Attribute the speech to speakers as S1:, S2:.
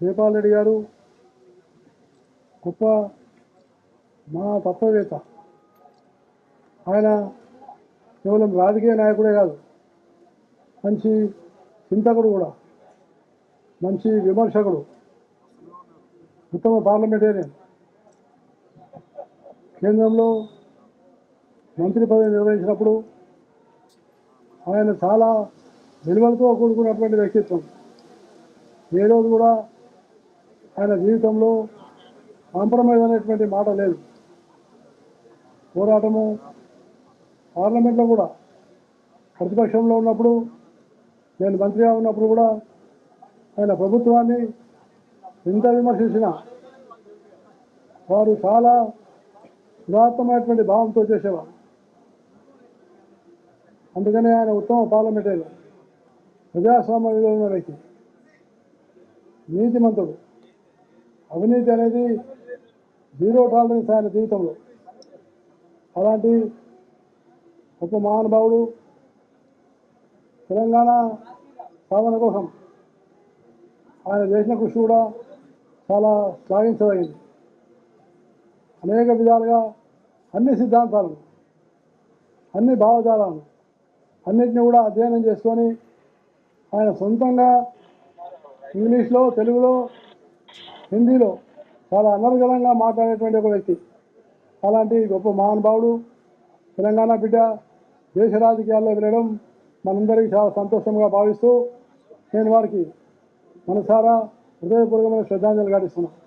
S1: జయపాల్ రెడ్డి గారు గొప్ప మా తత్వవేత్త ఆయన కేవలం రాజకీయ నాయకుడే కాదు మంచి చింతకుడు కూడా మంచి విమర్శకుడు ఉత్తమ పార్లమెంటేరియన్. కేంద్రంలో మంత్రి పదవి నిర్వహించినప్పుడు ఆయన చాలా విలువలతో కూడుకున్నటువంటి వ్యక్తిత్వం. ఏ రోజు కూడా ఆయన జీవితంలో కాంప్రమైజ్ అనేటువంటి మాట లేదు. పోరాటము పార్లమెంట్లో కూడా ప్రతిపక్షంలో ఉన్నప్పుడు నేను మంత్రిగా ఉన్నప్పుడు కూడా ఆయన ప్రభుత్వాన్ని ఎంత విమర్శించినా వారు చాలా ఉదాత్తమైనటువంటి భావంతో చేసేవారు. అందుకనే ఆయన ఉత్తమ పార్లమెంటరీ ప్రజాస్వామ్య విలువ ఉన్న వ్యక్తి నీతిమంతుడు. అవినీతి అనేది జీరో టాలరెన్స్ ఆయన జీవితంలో. అలాంటి ఒక మహానుభావుడు తెలంగాణ సాధన కోసం ఆయన చేసిన కృషి కూడా చాలా శ్లాఘించదగింది అనేక విధాలుగా అన్ని సిద్ధాంతాలను అన్ని భావజాలను అన్నిటిని కూడా అధ్యయనం చేసుకొని ఆయన సొంతంగా ఇంగ్లీష్లో తెలుగులో హిందీలో చాలా అనర్గళంగా మాట్లాడేటువంటి ఒక వ్యక్తి. అలాంటి గొప్ప మహానుభావుడు తెలంగాణ బిడ్డ దేశ రాజకీయాల్లో వెళ్ళడం మనందరికీ చాలా సంతోషంగా భావిస్తూ నేను వారికి మనసారా హృదయపూర్వకమైన శ్రద్ధాంజలి ఘటిస్తున్నాను.